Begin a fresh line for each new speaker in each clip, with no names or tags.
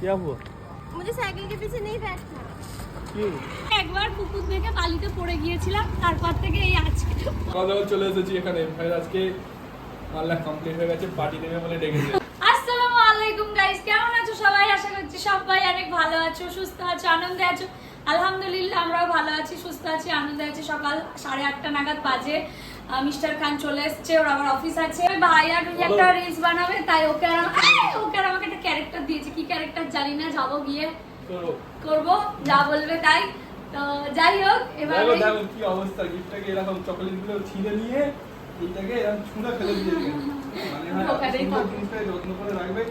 क्या हुआ
मुझे साइकिल के पीछे नहीं बैठना
क्यों
একবার কুকুর দেখে বালিতে পড়ে গিয়েছিলাম তারপর থেকে এই আজকে
সকাল চলে এসেছি এখানে ভাই আজকে মাল্লা কমপ্লিট হয়ে গেছে পার্টি দেবে বলে ডেকেছে
আসসালামু আলাইকুম গাইস কেমন আছো সবাই আশা করছি সবাই অনেক ভালো আছো সুস্থ আছো আনন্দে আছো আলহামদুলিল্লাহ আমরাও ভালো আছি সুস্থ আছি আনন্দে আছি সকাল সাড়ে আটটা নাগাদ বাজে আহ, মিস্টার খান চলে এসছে ওর আবার অফিস আছে। ভাই আর একটা রিলস বানাবে তাই ওকে আর ওকে আর আমাকে একটা ক্যারেক্টার দিয়েছে। কি ক্যারেক্টার জানি না যাব গিয়ে। করব। যা বলবে তাই। তো যাই হোক এবার
দেখো কি অবস্থা। গিফটটাকে এরকম চকলেটগুলো ছিঁড়ে নিয়ে এইটাকে এরকম ছুঁড়ে ফেলে দিয়েছে মানে হয় যত্ন করে রাখবে।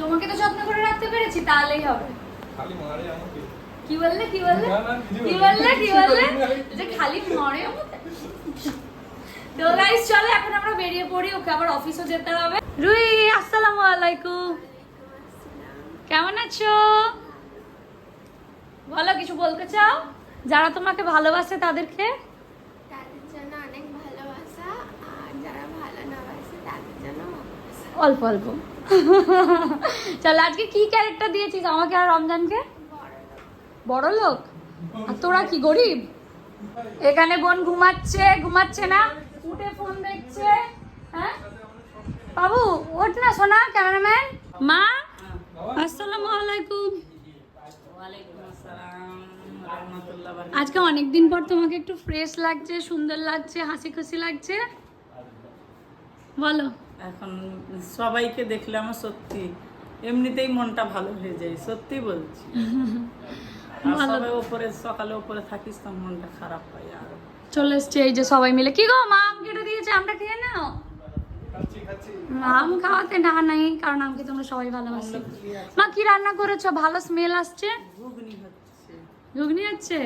তোমাকে তো যত্ন করে রাখতে পেরেছি তাহলেই হবে।
খালি মারে আমাকে।
কি বললে কি বললে? কি বললে কি বললে? যে খালি মরে তো গাইস চলো এখন আমরা বেরিয়ে পড়ি ওকে আবার অফিসও যেতে হবে। রুই আসসালামু আলাইকুম। কেমন আছো? বলো কিছু বলতে চাও? যারা তোমাকে ভালোবাসে তাদেরকে?
তাদের জন্য অনেক ভালোবাসা আর যারা ভালো না বাসে তাদের জন্য ভালোবাসা।
অল্প অল্প। চলো আজকে কি ক্যারেক্টার দিয়েছিস আমাকে আর রমজানকে?
বড় লোক?
আর তোরা কি গরিব? এখানে বোন ঘুমাচ্ছে ঘুমাচ্ছে না? উঠে ফোন দেখছে হ্যাঁ? বাবু ওঠ না সোনা ক্যামেরাম্যান। মা আসসালামু আলাইকুম।
ওয়ালাইকুম
আজকে অনেক দিন পর তোমাকে একটু ফ্রেশ লাগছে সুন্দর লাগছে হাসি খুশি লাগছে। বলো।
এখন সবাইকে দেখলে আমার সত্যি এমনিতেই মনটা ভালো হয়ে যায় সত্যি বলছি।
ভালো।
সবাই সকালে ওপরে থাকিস তো মনটা খারাপ হয় আর।
চলে এসছে এই যে সবাই মিলে। কি গো মা আম কেটে দিয়েছে আমরা খেয়ে নাও। আম খাওয়াতে না নাই কারণ আমকে তোমরা সবাই ভালোবাসো। মা কি রান্না করেছ? ভালো স্মেল আসছে?
ঘুগনি হচ্ছে।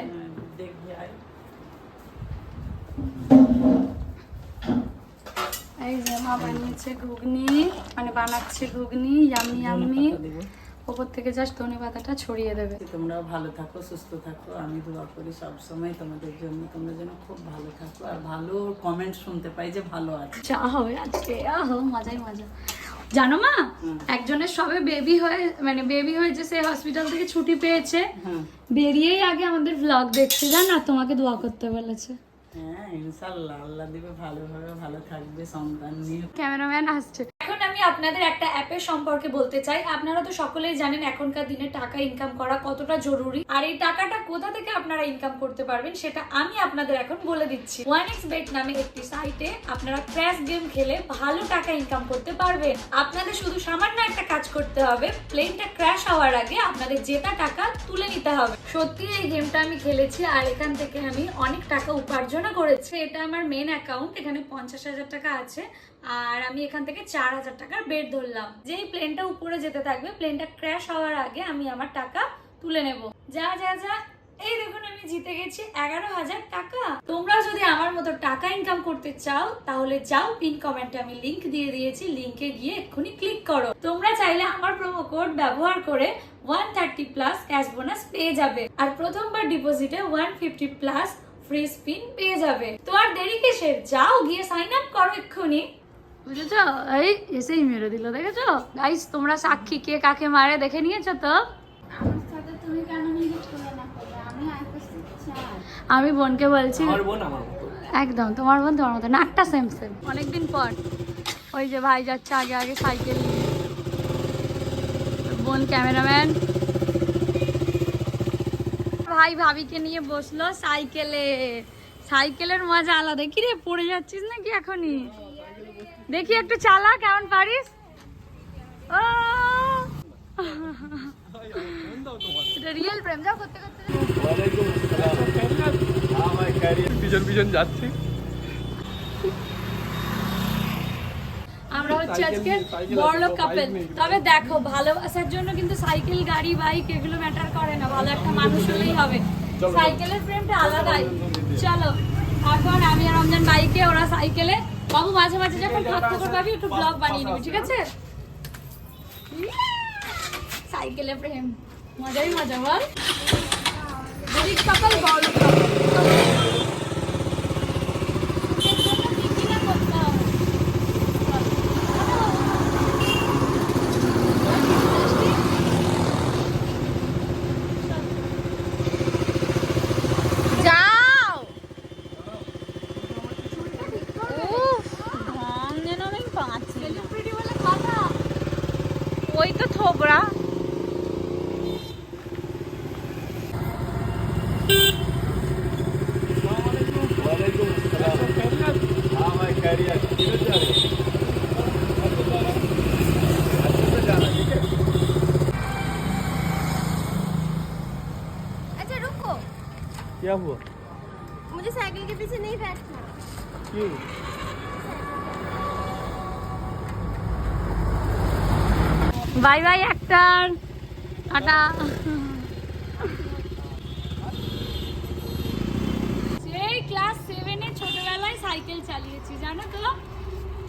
হ্যাঁ,
এই যে মা বানিয়েছে ঘুগনি মানে বানাচ্ছে ঘুগনি ইয়ামি ইয়ামি
ধনেপাতা দেবো।
ওপর থেকে জাস্ট ধনে পাতাটা ছড়িয়ে দেবে।
তোমরাও ভালো থাকো সুস্থ থাকো আমি দোয়া করি সব সময় তোমাদের জন্য। তোমরা যেন খুব ভালো থাকো আর ভালো কমেন্ট শুনতে পাই যে ভালো আছে।
যা হবে আজকে আহো মজাই মজা। জানো মা একজনের সবে বেবি হয়ে মানে বেবি হয়েছে সে হসপিটাল থেকে ছুটি পেয়েছে বেরিয়েই আগে আমাদের ব্লগ দেখছে জান? আর তোমাকে দোয়া করতে বলেছে।
হ্যাঁ ইনশাল্লাহ আল্লাহ দিবে ভালোভাবে ভালো থাকবে সন্তান নিয়ে।
ক্যামেরাম্যান আসছে। আমি আপনাদের একটা অ্যাপের সম্পর্কে বলতে চাই। আপনারা তো সকলেই জানেন এখনকার দিনে টাকা ইনকাম করা কতটা জরুরি। আর এই টাকাটা কোথা থেকে আপনারা ইনকাম করতে পারবেন সেটা আমি আপনাদের এখন বলে দিচ্ছি। ওয়ান এক্স বেট নামে একটি সাইটে আপনারা ক্র্যাশ গেম খেলে ভালো টাকা ইনকাম করতে পারবেন। আপনাদের শুধু সামান্য একটা কাজ করতে হবে। প্লেনটা ক্র্যাশ হওয়ার আগে আপনাদের জেতা টাকা তুলে নিতে হবে। সত্যি এই গেমটা আমি খেলেছি আর এখান থেকে আমি অনেক টাকা উপার্জনও করেছি। এটা আমার মেন অ্যাকাউন্ট এখানে পঞ্চাশ হাজার টাকা আছে। আর আমি এখান থেকে চার হাজার টাকার বেড ধরলাম। যেই প্লেনটা উপরে যেতে থাকবে প্লেনটা ক্র্যাশ হওয়ার আগে আমি আমার টাকা তুলে নেব। যা যা যা। এই দেখুন, আমি জিতে গেছি এগারো হাজার টাকা। তোমরা যদি আমার মতো টাকা ইনকাম করতে চাও, তাহলে যাও পিন কমেন্টে আমি লিংক দিয়ে দিয়েছি। লিংকে গিয়ে এক্ষুনি ক্লিক করো। তোমরা চাইলে আমার প্রোমো কোড ব্যবহার করে one thirty plus cash bonus পেয়ে যাবে। আর প্রথমবার ডিপোজিটে one fifty plus free spin পেয়ে যাবে। তো আর দেরি কিসের? যাও গিয়ে সাইন আপ করো এক্ষুনি। বুঝেছ? এই এসেই মেরে দিল দেখেছ? গাইস তোমরা সাক্ষী কে কাকে মারে দেখে নিয়েছো তো?
আমার সাথে তুমি কেন নিজে তুলনা করবে আমি
বোনকে বলছি একদম তোমার বোন তোমার মতো। নাকটা সেম সেম অনেকদিন পর। ওই যে ভাই যাচ্ছে আগে আগে সাইকেল নিয়ে। বোন ক্যামেরাম্যান ভাই ভাবিকে নিয়ে বসল সাইকেলে সাইকেলের মজা আলাদা। কি রে পড়ে যাচ্ছিস নাকি এখনই? দেখি একটু চালা কেমন পারিস? ও! এটা রিয়েল প্রেম যাও করতে করতে। যাও।
ওয়ালাইকুম আসসালাম ভাই ক্যারিয়ার পিছন পিছন যাচ্ছি
আমরা হচ্ছে আজকে
আছে,
কাপেল তবে দেখো ভালোবাসার জন্য কিন্তু সাইকেল গাড়ি বাইক এগুলো ম্যাটার করে না। ভালো একটা মানুষ হলেই হবে। সাইকেলের প্রেমটা আলাদাই। চলো এখন আমি আর রমজান বাইকে ওরা সাইকেলে বাবু, মাঝে মাঝে যখন ফাঁক ফোকর পাবি একটু ব্লগ বানিয়ে নিবি, ঠিক আছে? সাইকেলে প্রেম। মজাই মজা, বল। গরিব কাপল বড় কাপল
क्या हुआ
मुझे साइकिल के पीछे नहीं बैठना
क्यों
বাই বাই একটার টাটা সেই ক্লাস সেভেনে ছোটবেলায় সাইকেল চালিয়েছি জানো তো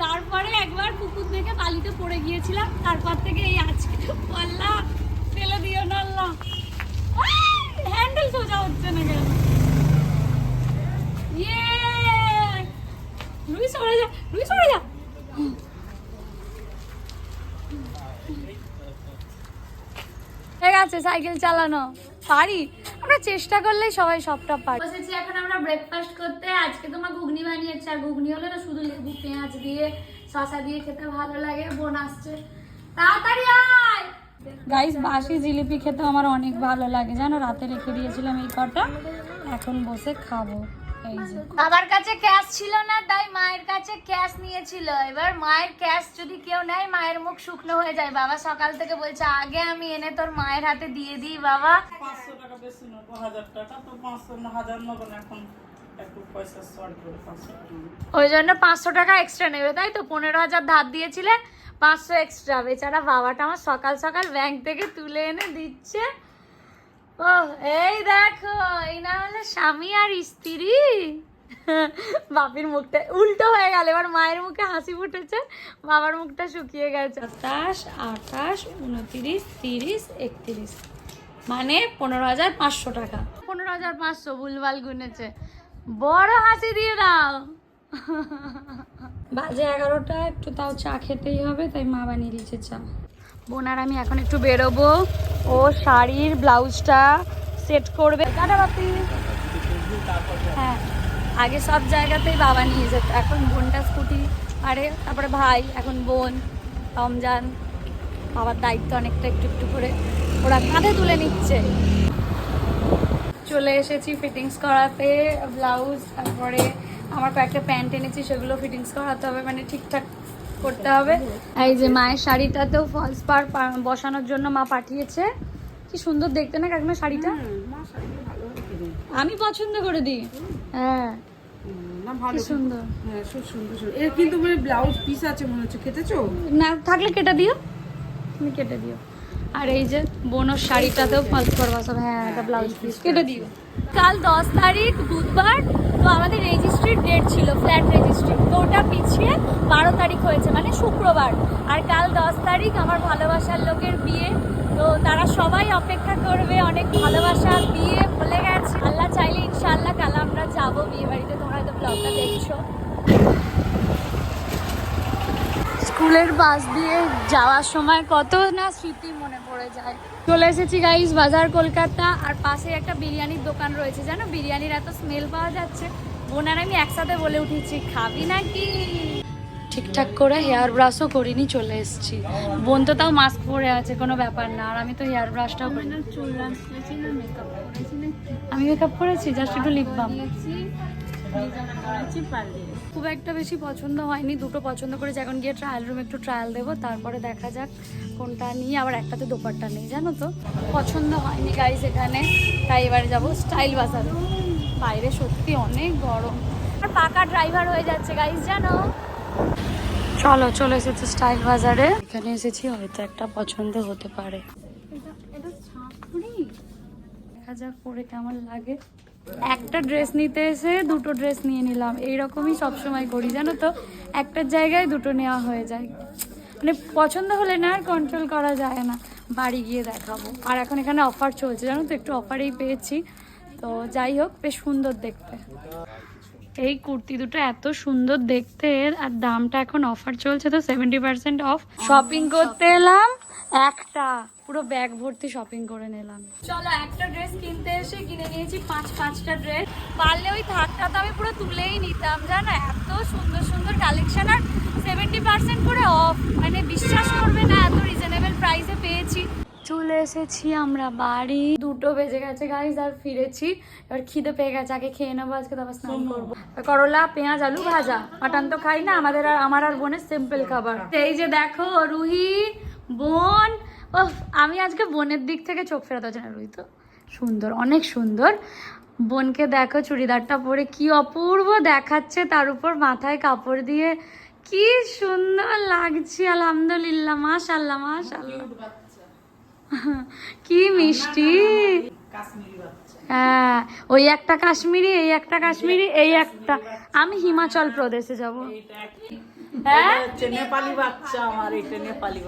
তারপরে একবার কুকুর দেখে বালিতে পড়ে গিয়েছিলাম তারপর থেকে এই আজকে পাল্লা ফেলে দিও না আল্লাহ হ্যান্ডেল সোজা হচ্ছে না কেন ইয়ে ঠিক আছে সাইকেল চালানো। পারি? আমরা চেষ্টা করলেই সবাই সবটা পারি। বসেছি এখন আমরা ব্রেকফাস্ট করতে। আজকে তোমার ঘুগনি বানিয়েছি। আর ঘুগনি হলে না শুধু লেবু, পেঁয়াজ দিয়ে, শসা দিয়ে খেতে ভালো লাগে। বোন আসছে। তাড়াতাড়ি আয়! গাইস বাসি জিলিপি খেতে আমার অনেক ভালো লাগে। জানো, রাতে রেখে দিয়েছিলাম এই কটা। এখন বসে খাব। বাবার কাছে ক্যাশ ছিল না তাই মায়ের কাছে ক্যাশ নিয়েছিল। এবার মায়ের ক্যাশ যদি কেউ নেয় মায়ের মুখ শুকনো হয়ে যায়। বাবা সকাল থেকে বলছে আগে আমি এনে তোর মায়ের হাতে দিয়ে দিই বাবা।
পাঁচশো টাকা বেশি নেব হাজার টাকা। তো পাঁচশো না হাজার নেব না এখন।
ওই জন্য পাঁচশো টাকা এক্সট্রা নেবে তাই তো? পনেরো হাজার ধার দিয়েছিলে পাঁচশো এক্সট্রা বেচারা বাবাটা আমার সকাল সকাল ব্যাংক থেকে তুলে এনে দিচ্ছে। ও এই দেখো, এই না হলে স্বামী আর স্ত্রী? বাপির মুখটা উল্টো হয়ে গেল, এবার মায়ের মুখে হাসি ফুটেছে, বাবার মুখটা শুকিয়ে গেছে। সাতাশ, আঠাশ, উনত্রিশ, তিরিশ, একত্রিশ মানে পনেরো হাজার পাঁচশো টাকা। পনেরো হাজার পাঁচশো, ভুলভাল গুনেছে। বড় হাসি দিয়ে দাও। বাজে এগারোটা, একটু তাও চা খেতেই হবে, তাই মা বানিয়ে দিয়েছে চা। বোন আর আমি এখন একটু বেরোবো। ও শাড়ির ব্লাউজটা সেট করবে। টাটা বাপি হ্যাঁ আগে সব জায়গাতেই বাবা নিয়ে যেত। এখন বোনটা স্কুটি আরে তারপরে ভাই, এখন বোন, রমজান। বাবার দায়িত্ব অনেকটা একটু একটু করে ওরা কাঁধে তুলে নিচ্ছে। চলে এসেছি ফিটিংস করাতে, ব্লাউজ, তারপরে আমার কয়েকটা প্যান্ট এনেছি, সেগুলো ফিটিংস করাতে হবে। মানে ঠিকঠাক করতে হবে। এই যে মায়ের শাড়িটাতেও ফলস পার বসানোর জন্য মা পাঠিয়েছে। কি সুন্দর দেখতে না কাকিমা শাড়িটা? আমি পছন্দ করে দিই। হ্যাঁ। সুন্দর।
হ্যাঁ এর কিন্তু মানে ব্লাউজ পিস আছে মনে হচ্ছে খেতেছো?
না থাকলে কেটে দিও। তুমি কেটে দিও। আর এই যে বোনোর শাড়িটাতেও ফলস করবা সব। হ্যাঁ এটা ব্লাউজ পিস কেটে দিও। কাল দশ তারিখ বুধবার তো আমাদের রেজিস্ট্রির ডেট ছিল ফ্ল্যাট রেজিস্ট্রি তো ওটা পিছিয়ে বারো তারিখ হয়েছে মানে শুক্রবার। আর কাল দশ তারিখ আমার ভালোবাসার লোকের বিয়ে। তো তারা সবাই অপেক্ষা করবে অনেক ভালোবাসা বিয়ে বলে গেছে। আল্লাহ চাইলে ইনশাআল্লাহ কাল আমরা যাব বিয়ে বাড়িতে। তোমরা হয়তো ব্লগটা দেখছ। স্কুলের বাস দিয়ে যাওয়ার সময় কত না স্মৃতি মনে পড়ে যায়। চলে এসেছি গাইস বাজার কলকাতা, আর পাশে একটা বিরিয়ানির দোকান রয়েছে, জানো? বিরিয়ানির এত স্মেল পাওয়া যাচ্ছে। বোন আর আমি একসাথে বলে উঠেছি, খাবি নাকি? ঠিকঠাক করে হেয়ার ব্রাশও করিনি, চলে এসেছি। বোন তো তাও মাস্ক পরে আছে, কোনো ব্যাপার না। আর আমি তো হেয়ার ব্রাশটাও করি আমি মেকআপ করেছি জাস্ট একটু লিপ বাম খুব একটা বেশি পছন্দ হয়নি দুটো পছন্দ করেছি। এখন গিয়ে ট্রায়াল রুম একটু ট্রায়াল দেবো তারপরে দেখা যাক কোনটা নিয়ে আবার একটাতে দোপারটা নেই জানো তো? পছন্দ হয়নি গাইজ এখানে তাই এবারে যাব স্টাইল বাজারে। বাইরে সত্যি অনেক গরম। আর পাকা ড্রাইভার হয়ে যাচ্ছে গাইজ জানো? চলো চলে এসেছি স্টাইল বাজারে। এখানে এসেছি হয়তো একটা পছন্দ হতে পারে। দেখা যাক পরে কেমন লাগে। একটা ড্রেস নিতে এসে দুটো ড্রেস নিয়ে নিলাম। এইরকমই সবসময় করি, জানো তো? একটার জায়গায় দুটো নেওয়া হয়ে যায়। মানে পছন্দ হলে না আর কন্ট্রোল করা যায় না। বাড়ি গিয়ে দেখাবো। আর এখন এখানে অফার চলছে, জানো তো? একটু অফারেই পেয়েছি। তো যাই হোক, বেশ সুন্দর দেখতে। এই কুর্তি দুটো এত সুন্দর দেখতে আর দামটা এখন অফার চলছে তো সেভেন্টি পার্সেন্ট অফ শপিং করতে এলাম একটা। পুরো ব্যাগ ভর্তি শপিং করে নিলাম। চলো একটা ড্রেস কিনতে এসে কিনে নিয়েছি পাঁচ পাঁচটা ড্রেস পারলে ওই থাকটা তো আমি পুরো তুলেই নিতাম জানো? এত সুন্দর সুন্দর কালেকশন আর সেভেন্টি পার্সেন্ট করে অফ মানে বিশ্বাস করবে না এত রিজনেবল প্রাইসে পেয়েছি। চলে এসেছি আমরা বাড়ি। দুটো বেজে গেছে গাইজ আর ফিরেছি। এবার খিদে পেয়ে গেছে আগে খেয়ে নেব আজকে তারপর স্নান করব। করলা পেঁয়াজ আলু ভাজা। মাটন তো খাই না আমাদের আর আমার আর বোনের সিম্পল খাবার। এই যে দেখো রুহি বোন ও আমি আজকে বোনের দিক থেকে চোখ ফেরাতে হচ্ছে না রুহি তো সুন্দর অনেক সুন্দর। বোনকে দেখো চুড়িদারটা পরে কি অপূর্ব দেখাচ্ছে তার উপর মাথায় কাপড় দিয়ে। কি সুন্দর লাগছে আলহামদুলিল্লাহ মাশাল্লাহ মাশাল্লাহ কি মিষ্টি। হ্যাঁ ওই একটা কাশ্মীরি এই একটা কাশ্মীরি এই একটা। আমি হিমাচল প্রদেশে যাব। হ্যাঁ?
নেপালি বাচ্চা আমার এটা নেপালি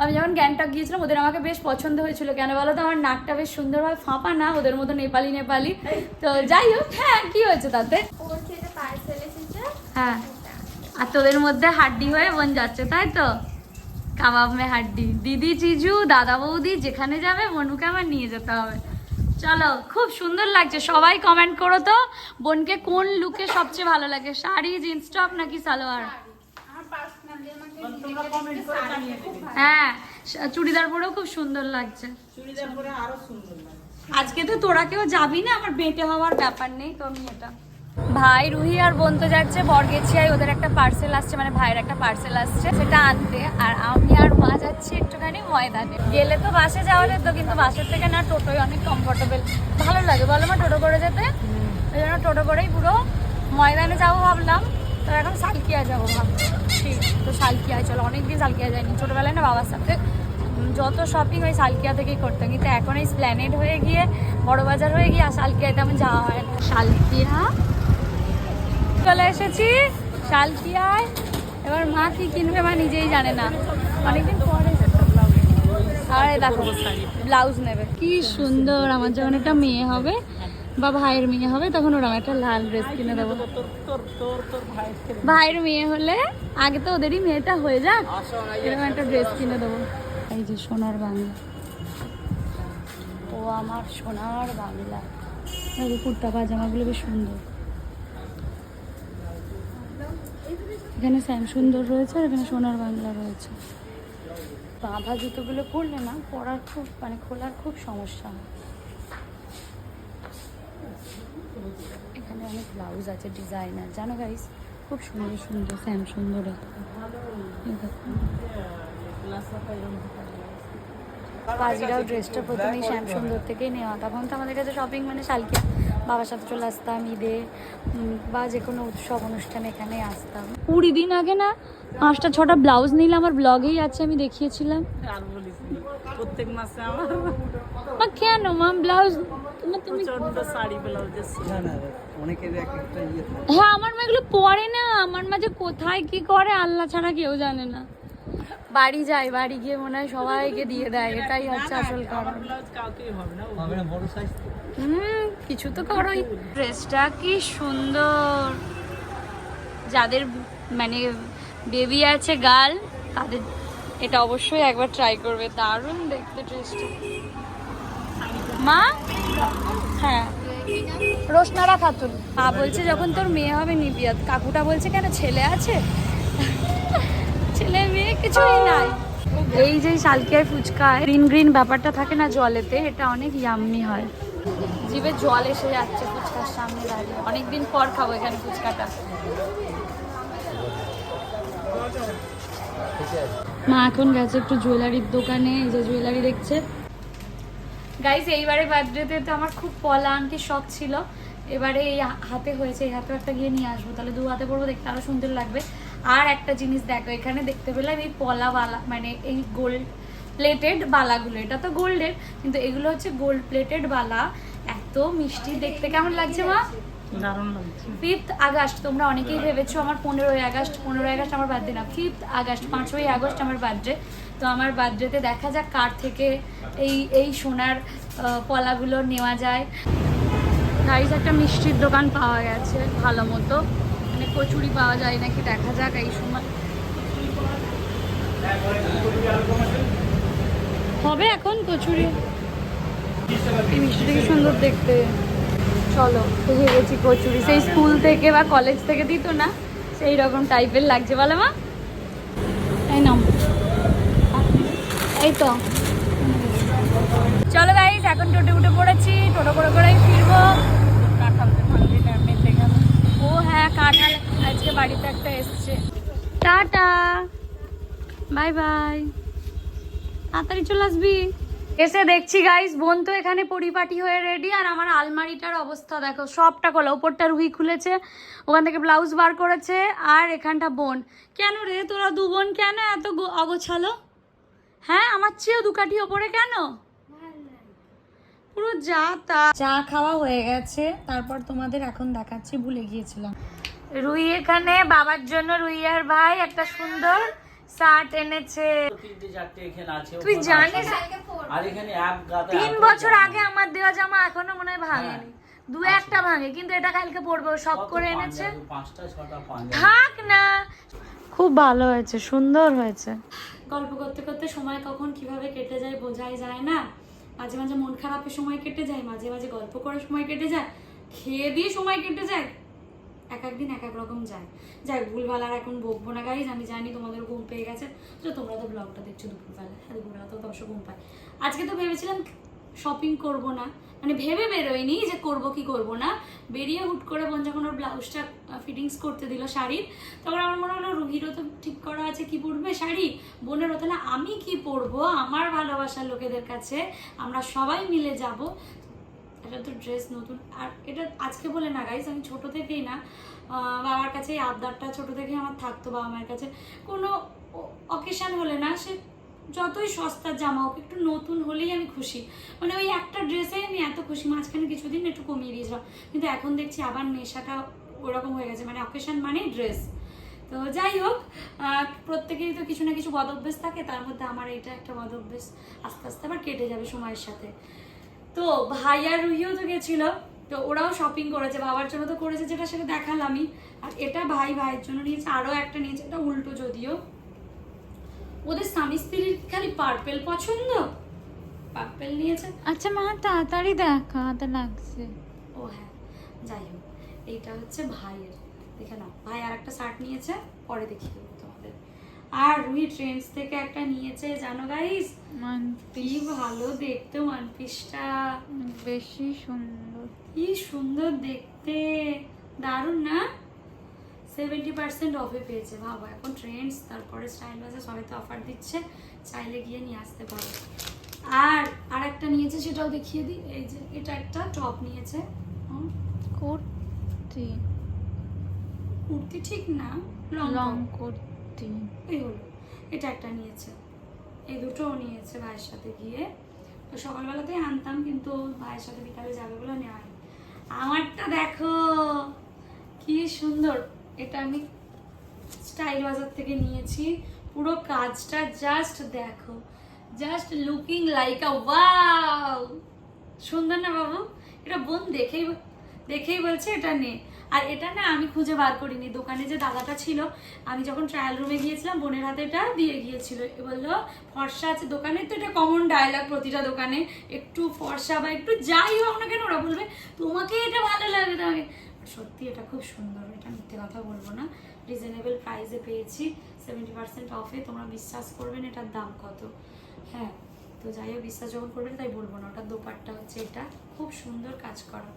আমি যখন গ্যাংটক গিয়েছিলাম ওদের আমাকে বেশ পছন্দ হয়েছিল। কেন বলো তো আমার নাকটা বেশ সুন্দরভাবে ফাঁপা না ওদের মতো নেপালি নেপালি। তো যাই হোক হ্যাঁ কি হয়েছে তাতে?
ওর থেকে পার্সেল এসেছে।
হ্যাঁ। আর তোদের মধ্যে হাড্ডি হয়ে বোন যাচ্ছে তাই তো? কাবাব মে হাড্ডি। দিদি চিজু দাদা বৌদি যেখানে যাবে বনুকে আমার নিয়ে যেতে হবে। চলো খুব সুন্দর লাগছে। সবাই কমেন্ট করো তো বোনকে কোন লুকে সবচেয়ে ভালো লাগে? শাড়ি জিন্স টপ নাকি সালোয়ার? হ্যাঁ চুড়িদার পরেও খুব সুন্দর লাগছে। আজকে তো তোরা কেউ যাবি না আমার বেটে হওয়ার ব্যাপার নেই তো আমি এটা ভাই রুহি আর বোন তো যাচ্ছে, বরগেছিয়ায় ওদের একটা পার্সেল আসছে মানে ভাইয়ের একটা পার্সেল আসছে, সেটা আনতে। আর আমি আর মা যাচ্ছি একটুখানি ময়দানে। গেলে তো বাসে যাওয়া যেত, কিন্তু বাসের থেকে না টোটোই অনেক কমফোর্টেবল ভালো লাগে, বলো মা, টোটো করে যেতে? ওই জন্য টোটো করেই পুরো ময়দানে যাব ভাবলাম। তো এখন সালকিয়া যাব ভাবছি ঠিক, তো সালকিয়ায় চলো, অনেকদিন সালকিয়া যায়নি ছোটোবেলায় না বাবার সাথে যত শপিং ওই সালকিয়া থেকেই করতাম। কিন্তু এখন এই স্প্ল্যানেড হয়ে গিয়ে বড় বাজার হয়ে গিয়ে আর সালকিয়ায় তেমন যাওয়া হয় না। সালকিয়া চলে এসেছি শালকিয়ায় এবার মা কি কিনবে মা নিজেই জানে না। অনেকদিন পরে আর দেখো, ব্লাউজ নেবে। সুন্দর, আমার যখন একটা মেয়ে হবে বা ভাইয়ের মেয়ে হবে, তখন একটা লাল ড্রেস কিনে দেবো।
ভাইয়ের
মেয়ে হলে আগে তো ওদেরই মেয়েটা হয়ে এরকম একটা ড্রেস কিনে দেবো। এই যে সোনার বাংলা। ও আমার সোনার বাংলা। কুর্তা বেশ সুন্দর। এখানে শ্যাম সুন্দর রয়েছে আর এখানে সোনার বাংলা রয়েছে। বাঁধা জুতোগুলো পরলে না পরার খুব মানে খোলার খুব সমস্যা হয়। এখানে অনেক ব্লাউজ আছে ডিজাইনার জানো গাইস খুব সুন্দর সুন্দর শ্যাম সুন্দর। বাজিরাও ড্রেসটা প্রথমেই শ্যাম সুন্দর থেকেই নেওয়া। তখন তো আমাদের কাছে শপিং মানে শালকিয়া। বাবার সাথে চলে আসতাম ঈদে। বা যে কোনো উৎসব অনুষ্ঠানে এখানে আসতাম। কুড়ি দিন আগে না পাঁচটা ছটা ব্লাউজ নিলে আমার ব্লগেই আছে আমি দেখিয়েছিলাম।
আর বলিস প্রত্যেক মাসে আমার।
মা কেন? মা ব্লাউজ তুমি
শাড়ি ব্লাউজের
না না অনেকের এক একটা ইয়ে
হ্যাঁ আমার মা এগুলো পরে না। আমার মা যে কোথায় কি করে আল্লাহ ছাড়া কেউ জানে না। বাড়ি যায় বাড়ি গিয়ে মনে হয় সবাইকে দিয়ে দেয় এটাই হচ্ছে আসল কারণ। হুম কিছু তো করোই। ড্রেসটা কি সুন্দর। যাদের মানে বেবি আছে গাল তাদের এটা অবশ্যই একবার ট্রাই করবে দারুণ দেখতে ড্রেসটা। মা? হ্যাঁ। রোশনারা খাতুন। মা বলছে যখন তোর মেয়ে হবে নিবিয়াত কাকুটা বলছে কেন ছেলে আছে? ছেলে কিছুই নাই। এই যে শালকিয়ার ফুচকা গ্রিন গ্রিন ব্যাপারটা থাকে না জলেতে এটা অনেক ইয়াম্মি হয়। জিভে জল এসে যাচ্ছে ফুচকার সামনে দাঁড়িয়ে। অনেকদিন পর খাব এখানে ফুচকাটা। মা এখন গেছে একটু জুয়েলারির দোকানে এই যে জুয়েলারি দেখছে। গাইজ এইবারে বার্থডেতে তো আমার খুব পলা আংটি শখ ছিল। এবারে এই হাতে হয়েছে এই হাতে একটা গিয়ে নিয়ে আসব। তাহলে দু হাতে পরবো দেখতে আরও সুন্দর লাগবে। আর একটা জিনিস দেখো এখানে দেখতে পেলাম এই পলা বালা মানে এই গোল্ড প্লেটেড বালাগুলো। এটা তো গোল্ডের কিন্তু এগুলো হচ্ছে গোল্ড প্লেটেড বালা। এত মিষ্টি দেখতে কেমন লাগছে মা? ফিফথ আগস্ট তোমরা অনেকেই ভেবেছো আমার পনেরোই আগস্ট পনেরোই আগস্ট আমার বার্থডে না। ফিফথ আগস্ট পাঁচই আগস্ট আমার বার্থডে তো আমার বার্থডেতে দেখা যাক কার থেকে এই এই সোনার পলাগুলো নেওয়া যায়। গাইজ একটা মিষ্টির দোকান পাওয়া গেছে ভালো মতো। কচুরি পাওয়া যায় নাকি দেখা যাক, এই সময়। হবে এখন কচুরি। এই মিষ্টিটা সুন্দর দেখতে। চলো বুঝে গেছি কচুরি। সেই স্কুল থেকে বা কলেজ থেকে দিত না, সেই রকম টাইপের লাগছে, বলে মা। এই নাও। এই তো। চলো গাইস এখন টোটো উঠে পড়েছি, টোটো করে করেই ফিরবো। কাঁঠাল ও হ্যাঁ কাঁঠাল। আজকে বাড়িতে একটা এসছে। টাটা। Bye bye. তাড়াতাড়ি চলে আসবি। এসে দেখছি গাইস বোন তো এখানে পরিপাটি হয়ে রেডি আর আমার আলমারিটার অবস্থা দেখো, সবটা খোলা, উপরটা রুহি খুলেছে, ওখান থেকে ব্লাউজ বার করেছে, আর এখানটা বোন। কেন রে, তোরা দু বোন কেন এত অগোছালো? হ্যাঁ আমার চেয়েও দুকাঠি ওপরে কেন? পুরো যা তা। চা খাওয়া হয়ে গেছে, তারপর তোমাদের এখন দেখাচ্ছি, ভুলে গিয়েছিলাম। রুই এখানে বাবার জন্য রুই আর ভাই একটা সুন্দর শার্ট এনেছে। তুই জানিস? তিন বছর আগে আমার দেওয়া জামা এখনও মনে হয় ভাঙেনি। দু একটা ভাঙে কিন্তু এটা কালকে পরবে
সব
করে এনেছে। থাক না। খুব ভালো হয়েছে সুন্দর হয়েছে। গল্প করতে করতে সময় কখন কীভাবে কেটে যায় বোঝাই যায় না। মাঝে মাঝে মন খারাপের সময় কেটে যায় মাঝে মাঝে গল্প করার সময় কেটে যায় খেয়ে দিয়ে সময় কেটে যায়। এক একদিন এক এক রকম যায়। যাই ভুলভাল আর এখন বকবো না গাইজ আমি জানি তোমাদের ঘুম পেয়ে গেছে, তো তোমরা তো ব্লগটা দেখছ দুপুরবেলা হ্যাঁ দুপুরবেলা তো অবশ্য ঘুম পায়। আজকে তো ভেবেছিলাম শপিং করব না মানে ভেবে বেরোয়নি যে করব কি করব না, বেরিয়ে হুট করে বোন যখন ওর ব্লাউজটা ফিটিংস করতে দিল শাড়ির, তখন আমার মনে হলো রুহিরও তো ঠিক করা আছে কি পরবে শাড়ি বোনেরও তাহলে আমি কি পরবো? আমার ভালোবাসার লোকেদের কাছে আমরা সবাই মিলে যাব এটা তো ড্রেস নতুন। আর এটা আজকে বলে না গাইজ আমি ছোট থেকেই না বাবার কাছে এই আবদারটা, ছোট থেকেই আমার থাকতো বাবা মায়ের কাছে। কোনো অকেশান হলে না, সে যতই সস্তার জামা হোক, একটু নতুন হলেই আমি খুশি। মানে ওই একটা ড্রেসে আমি এত খুশি, মাঝখানে কিছুদিন একটু কমিয়ে দিয়েছিলাম। কিন্তু এখন দেখছি আবার নেশাটা ওরকম হয়ে গেছে মানে অকেশান মানেই ড্রেস তো যাই হোক প্রত্যেকেরই তো কিছু না কিছু বদ অভ্যেস থাকে, তার মধ্যে আমার এটা একটা বদ অভ্যেস আস্তে আস্তে আবার কেটে যাবে সময়ের সাথে। তো ভাই আর রুহিও তো গেছিল তো ওরাও শপিং করেছে বাবার জন্য তো করেছে যেটা সেটা দেখালামই। আর এটা ভাই ভাইয়ের জন্য নিয়েছে আরও একটা নিয়েছে এটা উল্টো যদিও। ওদের স্বামী স্ত্রীর খালি পার্পেল পছন্দ? পার্পেল নিয়েছে।
আচ্ছা মা তাড়াতাড়ি দেখা হাতে লাগছে।
ও হ্যাঁ যাই হোক এইটা হচ্ছে ভাইয়ের। দেখে নাও ভাই আর একটা শার্ট নিয়েছে পরে তোমাদের আর রুহি ট্রেন্ডস থেকে একটা নিয়েছে জানো গাইস কি ভালো দেখতে ওয়ান পিসটা
বেশি সুন্দর।
কি সুন্দর দেখতে। দারুণ না? সেভেন্টি পার্সেন্ট অফে পেয়েছে। ভাবো এখন ট্রেন্ডস তারপরে স্টাইল বাজার সবাই তো অফার দিচ্ছে। চাইলে গিয়ে নিয়ে আসতে পারো। আর আর একটা নিয়েছে সেটাও দেখিয়ে দিই। এই যে এটা একটা টপ নিয়েছে।
কুর্তি।
কুর্তি ঠিক না লং
লং কুর্তি।
এই হলো, এটা একটা নিয়েছে। এই দুটোও নিয়েছে ভাইয়ের সাথে গিয়ে। তো সকালবেলাতেই আনতাম, কিন্তু ভাইয়ের সাথে বিকালে যাবে বলে নেওয়া। আমারটা দেখো, কি সুন্দর। এটা আমি স্টাইল বাজার থেকে নিয়েছি। পুরো কাজটা জাস্ট দেখো। Just looking like a wow সুন্দর না বাবু? এটা বোন দেখেই দেখেই বলছে, এটা নে। আর এটা না আমি খুঁজে বার করিনি। দোকানে যে দাদাটা ছিল, আমি যখন ট্রায়াল রুমে গিয়েছিলাম, বোনের হাতে এটা দিয়ে গিয়েছিল। বলল, ফর্সা আছে দোকানে? তো এটা কমন ডায়লগ প্রতিটা দোকানে। একটু ফর্সা বা একটু যাই হোক না কেন ওরা বলবে, তোমাকে এটা ভালো লাগে তোমাকে সত্যি এটা খুব সুন্দর, এটা মিথ্যে কথা বলব না। রিজনেবল প্রাইসে পেয়েছি। সেভেন্টি পার্সেন্ট অফে তোমরা বিশ্বাস করবেন এটার দাম কত। হ্যাঁ তো যাই হোক, বিশ্বাস যখন করবেন তাই বলব না, ওটার দোপাট্টা হচ্ছে এটা। খুব সুন্দর কাজ করা।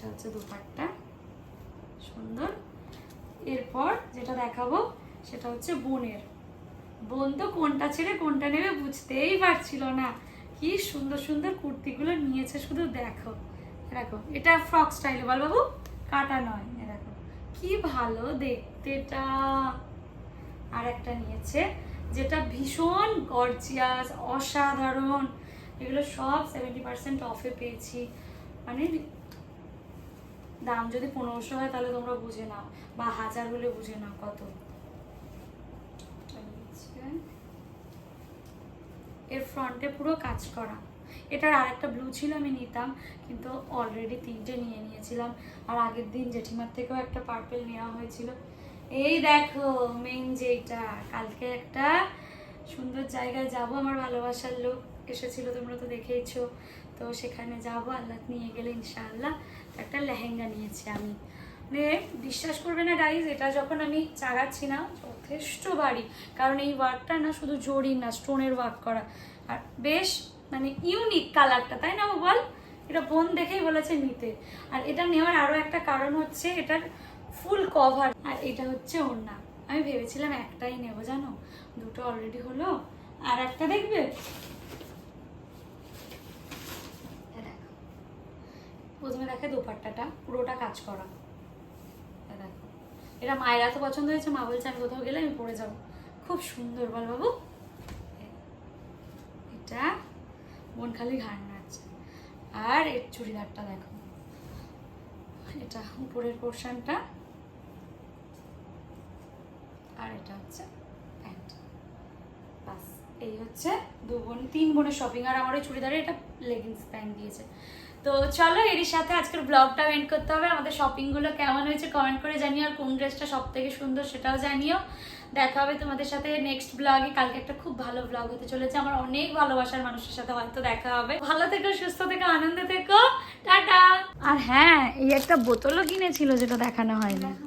এটা হচ্ছে দোপাট্টা। সুন্দর। এরপর যেটা দেখাবো, সেটা হচ্ছে বোনের। বোন তো কোনটা ছেড়ে কোনটা নেবে বুঝতেই পারছিল না। কি সুন্দর সুন্দর কুর্তিগুলো নিয়েছে, শুধু দেখো। এ দেখো, এটা ফ্রক স্টাইল বল বাবু, কাটা নয়। এ দেখো, কি ভালো দেখতেটা। আর একটা নিয়েছে, যেটা ভীষণ গর্জিয়াস, অসাধারণ। এগুলো সব সেভেন্টি পার্সেন্ট অফে পেয়েছি। মানে দাম যদি পনেরোশো হয় তাহলে তোমরা বুঝে নাও, বা হাজার হলে বুঝে নাও কত। এর ফ্রন্টে পুরো কাজ করা। এটার আর একটা ব্লু ছিল, আমি নিতাম, কিন্তু অলরেডি তিনটে নিয়ে নিয়েছিলাম। আর আগের দিন জেঠিমার থেকেও একটা পার্পেল নেওয়া হয়েছিল। এই দেখো মেইন যেটা কালকে একটা সুন্দর জায়গায় যাব, আমার ভালোবাসার লোক এসেছিল, তোমরা তো দেখেইছো। তো সেখানে যাব, আল্লাহ নিয়ে গেলে ইনশাআল্লাহ। একটা লেহেঙ্গা নিয়েছি আমি। মানে বিশ্বাস করবে না গাইজ এটা যখন আমি চাগাচ্ছি না যথেষ্ট ভারী। কারণ এই ওয়ার্কটা না শুধু জড়ি না স্টোনের ওয়ার্ক করা। আর বেশ মানে ইউনিক কালারটা তাই না ও বল? এটা বোন দেখেই বলেছে নিতে। আর এটা নেওয়ার আরও একটা কারণ হচ্ছে এটার ফুল কভার আর এটা হচ্ছে ওড়না। আমি ভেবেছিলাম একটাই নেব, জানো? দুটো অলরেডি হলো। আর একটা দেখবে এ দেখো। প্রথমে দেখে দোপাট্টাটা, পুরোটা কাজ করা। দেখো। এটা মায়ের এত পছন্দ হয়েছে, মা বলছে, আমি কোথাও গেলে আমি পরে যাব। খুব সুন্দর, বল বাবু। এটা মন খালি ঘাড় নাড়ছে। আর এর চুড়িদারটা দেখো। এটা উপরের পোর্শনটা। আর এটা হচ্ছে প্যান্ট। এই হচ্ছে দু বোন তিন বোনের শপিং। আর আমার ওই চুড়িদারে এটা লেগিংস প্যান্ট দিয়েছে। তো চলো এরই সাথে আজকের ব্লগটা এন্ড করতে হবে। আমাদের শপিংগুলো কেমন হয়েছে কমেন্ট করে জানিও, আর কোন ড্রেসটা সব থেকে সুন্দর সেটাও জানিও। দেখা হবে তোমাদের সাথে নেক্সট ব্লগে কালকে একটা খুব ভালো ব্লগ হতে চলেছে। আমার অনেক ভালোবাসার মানুষের সাথে হয়তো দেখা হবে। ভালো থেকো, সুস্থ থেকো, আনন্দ থেকো। টাটা! আর হ্যাঁ এই একটা বোতলও কিনেছিল যেটা দেখানো হয়নি।